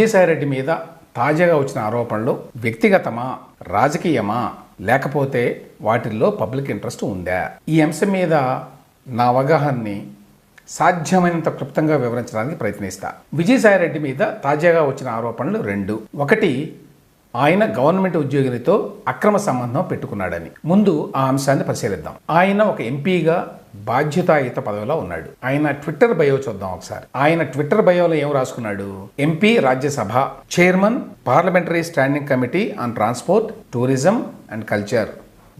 విజయసాయిరెడ్డి మీద తాజాగా వచ్చిన ఆరోపణలు వ్యక్తిగతమా రాజకీయమా లేకపోతే వాటిల్లో పబ్లిక్ ఇంట్రెస్ట్ ఉందా? ఈ అంశం మీద నా అవగాహనని సాధ్యమైనంత క్లుప్తంగా వివరించడానికి ప్రయత్నిస్తా. విజయసాయిరెడ్డి మీద తాజాగా వచ్చిన ఆరోపణలు రెండు. ఒకటి ఆయన గవర్నమెంట్ ఉద్యోగినితో అక్రమ సంబంధం పెట్టుకున్నాడని. ముందు ఆ అంశాన్ని పరిశీలిద్దాం. ఆయన ఒక ఎంపీగా బాధ్యతాయుత పదవిలో ఉన్నాడు. ఆయన ట్విట్టర్ బయో చూద్దాం ఒకసారి. ఆయన ట్విట్టర్ బయోలో ఏం రాసుకున్నాడు? MP Rajya Sabha chairman parliamentary standing committee on transport tourism and culture.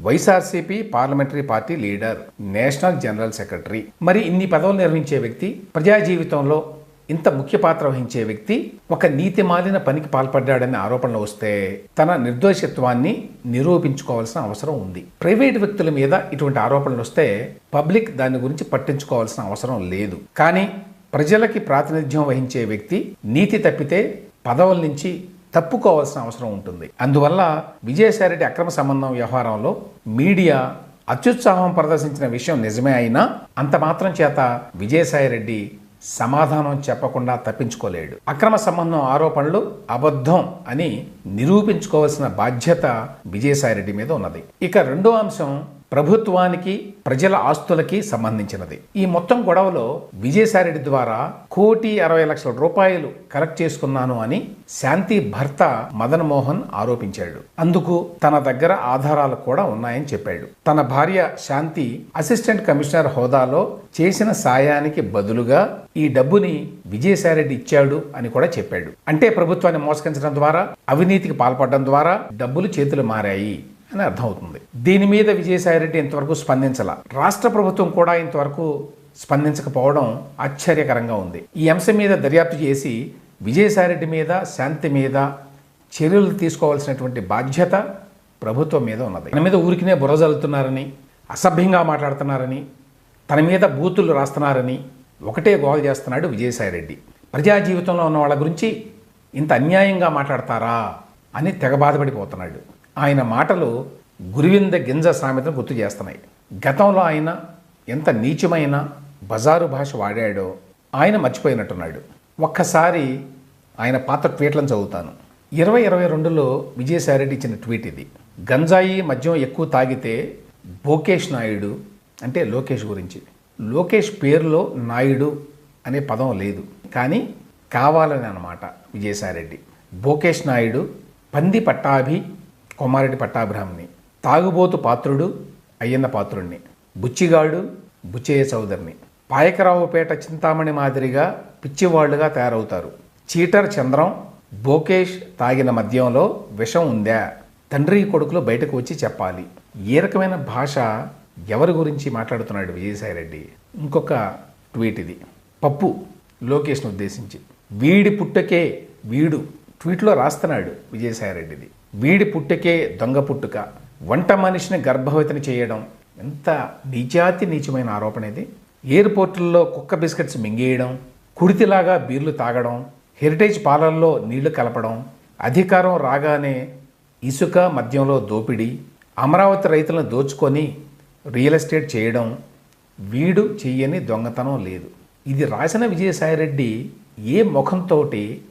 YSRCP parliamentary party leader national general secretary. మరి ఇన్ని పదవులు నిర్వహించే వ్యక్తి ప్రజా జీవితంలో ఇంత ముఖ్య పాత్ర వహించే వ్యక్తి ఒక నీతి మాలిన పనికి పాల్పడ్డాడనే ఆరోపణలు వస్తే తన నిర్దోషిత్వాన్ని నిరూపించుకోవాల్సిన అవసరం ఉంది. ప్రైవేట్ వ్యక్తుల మీద ఇటువంటి ఆరోపణలు వస్తే పబ్లిక్ దాని గురించి పట్టించుకోవాల్సిన అవసరం లేదు. కానీ ప్రజలకి ప్రాతినిధ్యం వహించే వ్యక్తి నీతి తప్పితే పదవుల నుంచి తప్పుకోవాల్సిన అవసరం ఉంటుంది. అందువల్ల విజయసాయిరెడ్డి అక్రమ సంబంధం వ్యవహారంలో మీడియా అత్యుత్సాహం ప్రదర్శించిన విషయం నిజమే అయినా అంత మాత్రం చేత విజయసాయిరెడ్డి సమాధానం చెప్పకుండా తప్పించుకోలేడు. అక్రమ సంబంధం ఆరోపణలు అబద్ధం అని నిరూపించుకోవాల్సిన బాధ్యత విజయసాయిరెడ్డి మీద ఉన్నది. ఇక రెండో అంశం ప్రభుత్వానికి ప్రజల ఆస్తులకి సంబంధించినది. ఈ మొత్తం గొడవలో విజయసాయిరెడ్డి ద్వారా కోటి అరవై లక్షల రూపాయలు కలెక్ట్ చేసుకున్నాను అని శాంతి భర్త మదన్ మోహన్ ఆరోపించాడు. అందుకు తన దగ్గర ఆధారాలు కూడా ఉన్నాయని చెప్పాడు. తన భార్య శాంతి అసిస్టెంట్ కమిషనర్ హోదాలో చేసిన సాయానికి బదులుగా ఈ డబ్బుని విజయసాయిరెడ్డి ఇచ్చాడు అని కూడా చెప్పాడు. అంటే ప్రభుత్వాన్ని మోసగించడం ద్వారా అవినీతికి పాల్పడడం ద్వారా డబ్బులు చేతులు మారాయి. అని అర్థమవుతుంది. దీని మీద విజయసాయిరెడ్డి ఇంతవరకు స్పందించాల. రాష్ట్ర ప్రభుత్వం కూడా ఇంతవరకు స్పందించకపోవడం ఆశ్చర్యకరంగా ఉంది. ఈ అంశం మీద దర్యాప్తు చేసి విజయసాయిరెడ్డి మీద శాంతి మీద చర్యలు తీసుకోవాల్సినటువంటి బాధ్యత ప్రభుత్వం మీద ఉన్నది. తన మీద ఊరికినే బురజల్లుతున్నారని అసభ్యంగా మాట్లాడుతున్నారని తన మీద బూతులు రాస్తున్నారని ఒకటే గోల్ చేస్తున్నాడు విజయసాయిరెడ్డి. ప్రజా జీవితంలో ఉన్న వాళ్ళ గురించి ఇంత అన్యాయంగా మాట్లాడతారా అని తెగ బాధపడిపోతున్నాడు. ఆయన మాటలు గురువింద గింజ సామెతను గుర్తు చేస్తున్నాయి. గతంలో ఆయన ఎంత నీచమైన బజారు భాష వాడాడో ఆయన మర్చిపోయినట్టున్నాడు. ఒక్కసారి ఆయన పాత ట్వీట్లను చదువుతాను. ఇరవై ఇరవై రెండులో విజయసాయిరెడ్డి ఇచ్చిన ట్వీట్ ఇది. గంజాయి మద్యం ఎక్కువ తాగితే బోకేష్ నాయుడు అంటే లోకేష్ గురించి. లోకేష్ పేరులో నాయుడు అనే పదం లేదు. కానీ కావాలని అనమాట విజయసాయిరెడ్డి. బోకేష్ నాయుడు పంది పట్టాభి కొమారెడ్డి పట్టాభిరామ్ని. తాగుబోతు పాత్రుడు అయ్యన్న పాత్రుణ్ణి. బుచ్చిగాడు బుచ్చయ్య చౌదరిని పాయకరావుపేట చింతామణి మాదిరిగా పిచ్చివాళ్ళుగా తయారవుతారు. చీటర్ చంద్రం బోకేష్ తాగిన మద్యంలో విషం ఉందా? తండ్రి కొడుకులు బయటకు వచ్చి చెప్పాలి. ఏ రకమైన భాష ఎవరి గురించి మాట్లాడుతున్నాడు విజయసాయిరెడ్డి? ఇంకొక ట్వీట్ ఇది. పప్పు లోకేష్ను ఉద్దేశించి. వీడి పుట్టకే వీడు. ట్వీట్లో రాస్తున్నాడు విజయసాయిరెడ్డిది. వీడి పుట్టకే దొంగ పుట్టుక. వంట మనిషిని గర్భవతిని చేయడం. ఎంత నీచాతి నీచమైన ఆరోపణ ఇది. ఎయిర్పోర్టుల్లో కుక్క బిస్కెట్స్ మింగేయడం. కుడితిలాగా బీర్లు తాగడం. హెరిటేజ్ పాలల్లో నీళ్ళు కలపడం. అధికారం రాగానే ఇసుక మద్యంలో దోపిడీ. అమరావతి రైతులను దోచుకొని రియల్ ఎస్టేట్ చేయడం. వీడు చెయ్యని దొంగతనం లేదు. ఇది రాసిన విజయసాయిరెడ్డి ఏ ముఖంతోటి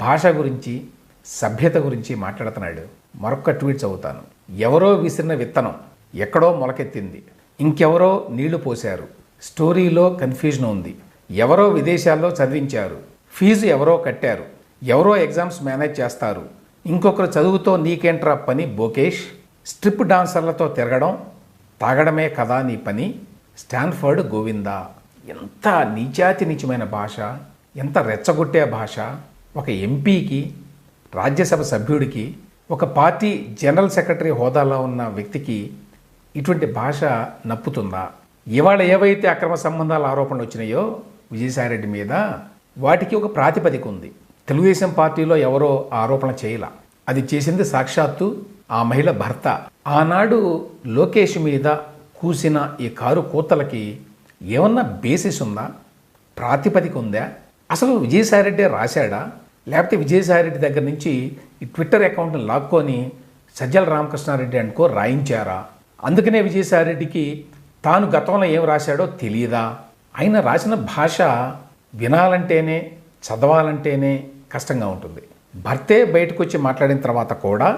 భాష గురించి సభ్యత గురించి మాట్లాడుతున్నాడు. మరొక ట్వీట్ చదువుతాను. ఎవరో విసిరిన విత్తనం ఎక్కడో మొలకెత్తింది. ఇంకెవరో నీళ్ళు పోశారు. స్టోరీలో కన్ఫ్యూజన్ ఉంది. ఎవరో విదేశాల్లో చదివించారు. ఫీజు ఎవరో కట్టారు. ఎవరో ఎగ్జామ్స్ మేనేజ్ చేస్తారు. ఇంకొకరు చదువుతో నీకేంట్రా పని బోకేష్? స్ట్రిప్ డాన్సర్లతో తిరగడం తాగడమే కదా నీ పని? స్టాన్ఫర్డ్ గోవిందా. ఎంత నీచాతి నీచమైన భాష. ఎంత రెచ్చగొట్టే భాష. ఒక ఎంపీకి రాజ్యసభ సభ్యుడికి ఒక పార్టీ జనరల్ సెక్రటరీ హోదాలో ఉన్న వ్యక్తికి ఇటువంటి భాష నప్పుతుందా? ఇవాళ ఏవైతే అక్రమ సంబంధాల ఆరోపణలు వచ్చినాయో విజయసాయిరెడ్డి మీద వాటికి ఒక ప్రాతిపదిక ఉంది. తెలుగుదేశం పార్టీలో ఎవరో ఆరోపణ చేయాల. అది చేసింది సాక్షాత్తు ఆ మహిళ భర్త. ఆనాడు లోకేష్ మీద కూసిన ఈ కారు కూతలకి ఏమన్నా బేసిస్ ఉందా? ప్రాతిపదిక ఉందా? అసలు విజయసాయిరెడ్డి రాశాడా? లేకపోతే విజయసాయిరెడ్డి దగ్గర నుంచి ఈ ట్విట్టర్ అకౌంట్ని లాక్కొని సజ్జల రామకృష్ణారెడ్డి అనుకో రాయించారా? అందుకనే విజయసాయిరెడ్డికి తాను గతంలో ఏం రాశాడో తెలియదా ఆయన రాసిన భాష వినాలంటేనే చదవాలంటేనే కష్టంగా ఉంటుంది. భర్తే బయటకు వచ్చి మాట్లాడిన తర్వాత కూడా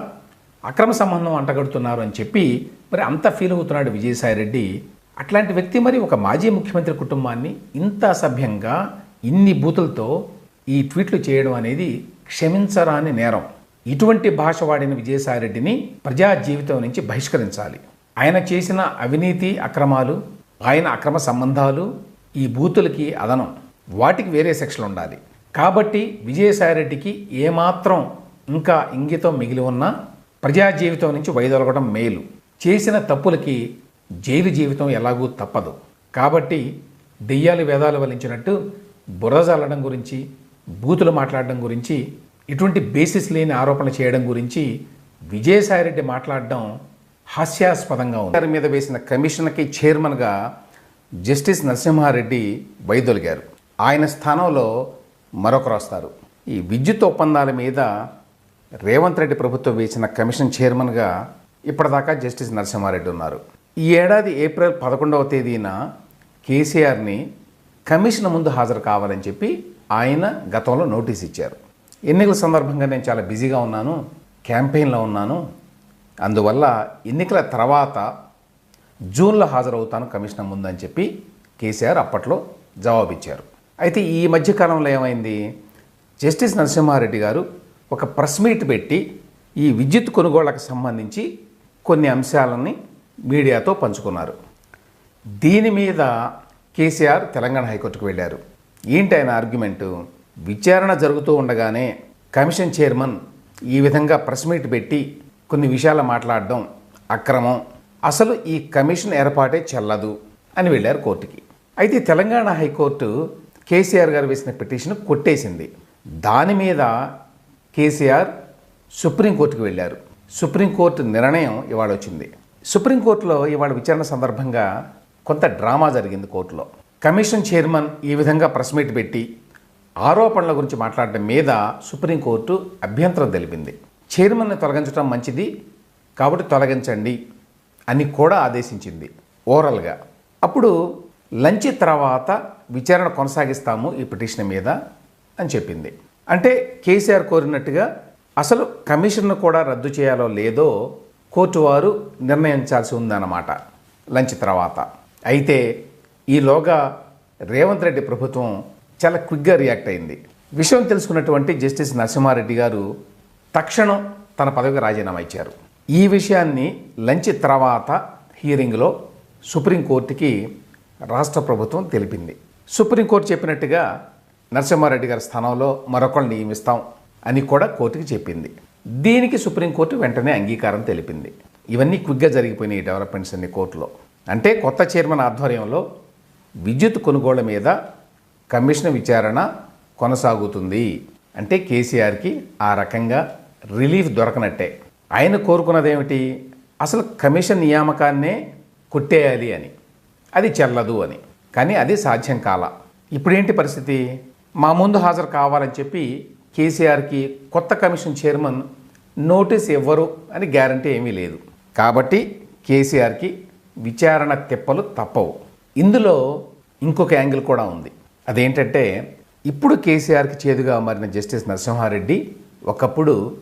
అక్రమ సంబంధం అంటగడుతున్నారు అని చెప్పి మరి అంత ఫీల్ అవుతున్నాడు విజయసాయిరెడ్డి. అట్లాంటి వ్యక్తి మరి ఒక మాజీ ముఖ్యమంత్రి కుటుంబాన్ని ఇంత అసభ్యంగా ఇన్ని బూతులతో ఈ ట్వీట్లు చేయడం అనేది క్షమించరాని నేరం. ఇటువంటి భాష వాడిన విజయసాయిరెడ్డిని ప్రజా జీవితం నుంచి బహిష్కరించాలి. ఆయన చేసిన అవినీతి అక్రమాలు ఆయన అక్రమ సంబంధాలు ఈ బూతులకి అదనం. వాటికి వేరే సెక్షన్లు ఉండాలి. కాబట్టి విజయసాయిరెడ్డికి ఏమాత్రం ఇంకా ఇంగితం మిగిలి ఉన్నా ప్రజా జీవితం నుంచి వైదొలగడం మేలు. చేసిన తప్పులకి జైలు జీవితం ఎలాగూ తప్పదు. కాబట్టి దెయ్యాలు వేదాలు వలించినట్టు బుర్ర చల్లడం గురించి బూతులు మాట్లాడడం గురించి ఇటువంటి బేసిస్ లేని ఆరోపణలు చేయడం గురించి విజయసాయిరెడ్డి మాట్లాడడం హాస్యాస్పదంగా ఉంది. మీద వేసిన కమిషన్కి చైర్మన్గా జస్టిస్ నరసింహారెడ్డి వైదొలిగారు. ఆయన స్థానంలో మరొకరు వస్తారు. ఈ విద్యుత్ ఒప్పందాల మీద రేవంత్ రెడ్డి ప్రభుత్వం వేసిన కమిషన్ చైర్మన్గా ఇప్పటిదాకా జస్టిస్ నరసింహారెడ్డి ఉన్నారు. ఈ ఏడాది ఏప్రిల్ పదకొండవ తేదీన కేసీఆర్ని కమిషన్ ముందు హాజరు కావాలని చెప్పి ఆయన గతంలో నోటీస్ ఇచ్చారు. ఎన్నికల సందర్భంగా నేను చాలా బిజీగా ఉన్నాను క్యాంపెయిన్లో ఉన్నాను. అందువల్ల ఎన్నికల తర్వాత జూన్లో హాజరవుతాను కమిషన్ ముందని చెప్పి కేసీఆర్ అప్పట్లో జవాబిచ్చారు. అయితే ఈ మధ్యకాలంలో ఏమైంది? జస్టిస్ నరసింహారెడ్డి గారు ఒక ప్రెస్ మీట్ పెట్టి ఈ విద్యుత్ కొనుగోళ్ళకు సంబంధించి కొన్ని అంశాలని మీడియాతో పంచుకున్నారు. దీని మీద కేసీఆర్ తెలంగాణ హైకోర్టుకు వెళ్ళారు. ఏంటి ఆయన ఆర్గ్యుమెంటు విచారణ జరుగుతూ ఉండగానే కమిషన్ చైర్మన్ ఈ విధంగా ప్రెస్ మీట్ పెట్టి కొన్ని విషయాలు మాట్లాడడం అక్రమం. అసలు ఈ కమిషన్ ఏర్పాటే చెల్లదు అని వెళ్ళారు కోర్టుకి. అయితే తెలంగాణ హైకోర్టు కేసీఆర్ గారు వేసిన పిటిషన్ కొట్టేసింది. దాని మీద కేసీఆర్ సుప్రీంకోర్టుకి వెళ్ళారు. సుప్రీంకోర్టు నిర్ణయం ఇవాళ వచ్చింది. సుప్రీంకోర్టులో ఇవాళ విచారణ సందర్భంగా కొంత డ్రామా జరిగింది కోర్టులో. కమిషన్ చైర్మన్ ఈ విధంగా ప్రెస్ మీట్ పెట్టి ఆరోపణల గురించి మాట్లాడడం మీద సుప్రీంకోర్టు అభ్యంతరం తెలిపింది. చైర్మన్ని తొలగించడం మంచిది కాబట్టి తొలగించండి అని కూడా ఆదేశించింది ఓవరల్గా అప్పుడు లంచ్ తర్వాత విచారణ కొనసాగిస్తాము ఈ పిటిషన్ మీద అని చెప్పింది. అంటే కేసీఆర్ కోరినట్టుగా అసలు కమిషన్ను కూడా రద్దు చేయాలో లేదో కోర్టు వారు నిర్ణయించాల్సి ఉందన్నమాట లంచ్ తర్వాత. అయితే ఈలోగా రేవంత్ రెడ్డి ప్రభుత్వం చాలా క్విక్గా రియాక్ట్ అయింది. విషయం తెలుసుకున్నటువంటి జస్టిస్ నరసింహారెడ్డి గారు తక్షణం తన పదవికి రాజీనామా ఇచ్చారు. ఈ విషయాన్ని లంచ్ తర్వాత హీరింగ్లో సుప్రీంకోర్టుకి రాష్ట్ర ప్రభుత్వం తెలిపింది. సుప్రీంకోర్టు చెప్పినట్టుగా నరసింహారెడ్డి గారి స్థానంలో మరొకరిని నియమిస్తాం అని కూడా కోర్టుకి చెప్పింది. దీనికి సుప్రీంకోర్టు వెంటనే అంగీకారం తెలిపింది. ఇవన్నీ క్విక్గా జరిగిపోయినాయి ఈ డెవలప్మెంట్స్ అన్ని కోర్టులో. అంటే కొత్త చైర్మన్ ఆధ్వర్యంలో విద్యుత్ కొనుగోళ్ళ మీద కమిషన్ విచారణ కొనసాగుతుంది. అంటే కేసీఆర్కి ఆ రకంగా రిలీఫ్ దొరకనట్టే. ఆయన కోరుకున్నదేమిటి? అసలు కమిషన్ నియామకాన్నే కొట్టేయాలి అని. అది చెల్లదు అని. కానీ అది సాధ్యం కాల. ఇప్పుడేంటి పరిస్థితి? మా ముందు హాజరు కావాలని చెప్పి కేసీఆర్కి కొత్త కమిషన్ చైర్మన్ నోటీస్ ఇవ్వరు అని గ్యారంటీ ఏమీ లేదు. కాబట్టి కేసీఆర్కి విచారణ తిప్పలు తప్పవు. ఇందులో ఇంకొక యాంగిల్ కూడా ఉంది. అదేంటంటే ఇప్పుడు కేసీఆర్కి చేదుగా మారిన జస్టిస్ నరసింహారెడ్డి ఒకప్పుడు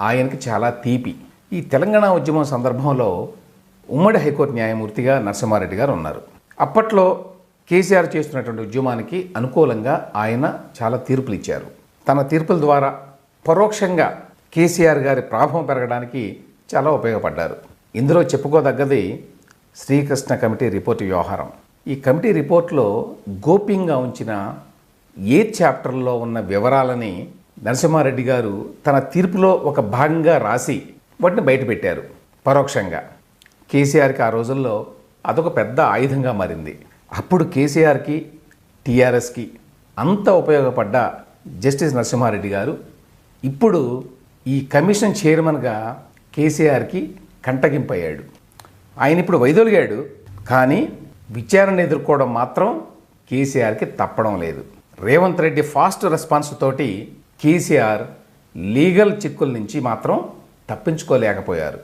ఆయనకి చాలా తీపి. ఈ తెలంగాణ ఉద్యమం సందర్భంలో ఉమ్మడి హైకోర్టు న్యాయమూర్తిగా నరసింహారెడ్డి గారు ఉన్నారు. అప్పట్లో కేసీఆర్ చేస్తున్నటువంటి ఉద్యమానికి అనుకూలంగా ఆయన చాలా తీర్పులు ఇచ్చారు. తన తీర్పుల ద్వారా పరోక్షంగా కేసీఆర్ గారి ప్రాభం పెరగడానికి చాలా ఉపయోగపడ్డారు. ఇందులో చెప్పుకోదగ్గది శ్రీకృష్ణ కమిటీ రిపోర్టు వ్యవహారం. ఈ కమిటీ రిపోర్ట్లో గోప్యంగా ఉంచిన ఏ చాప్టర్లో ఉన్న వివరాలని నరసింహారెడ్డి గారు తన తీర్పులో ఒక భాగంగా రాసి వాటిని బయటపెట్టారు పరోక్షంగా. కేసీఆర్కి ఆ రోజుల్లో అదొక పెద్ద ఆయుధంగా మారింది. అప్పుడు కేసీఆర్కి టీఆర్ఎస్కి అంత ఉపయోగపడ్డ జస్టిస్ నరసింహారెడ్డి గారు ఇప్పుడు ఈ కమిషన్ చైర్మన్గా కేసీఆర్కి కంటగింపయ్యాడు. ఆయన ఇప్పుడు వైదొలిగాడు. కానీ విచారణ ఎదుర్కోవడం మాత్రం కేసీఆర్కి తప్పడం లేదు. రేవంత్ రెడ్డి ఫాస్ట్ రెస్పాన్స్ తోటి కేసీఆర్ లీగల్ చిక్కుల నుంచి మాత్రం తప్పించుకోలేకపోయారు.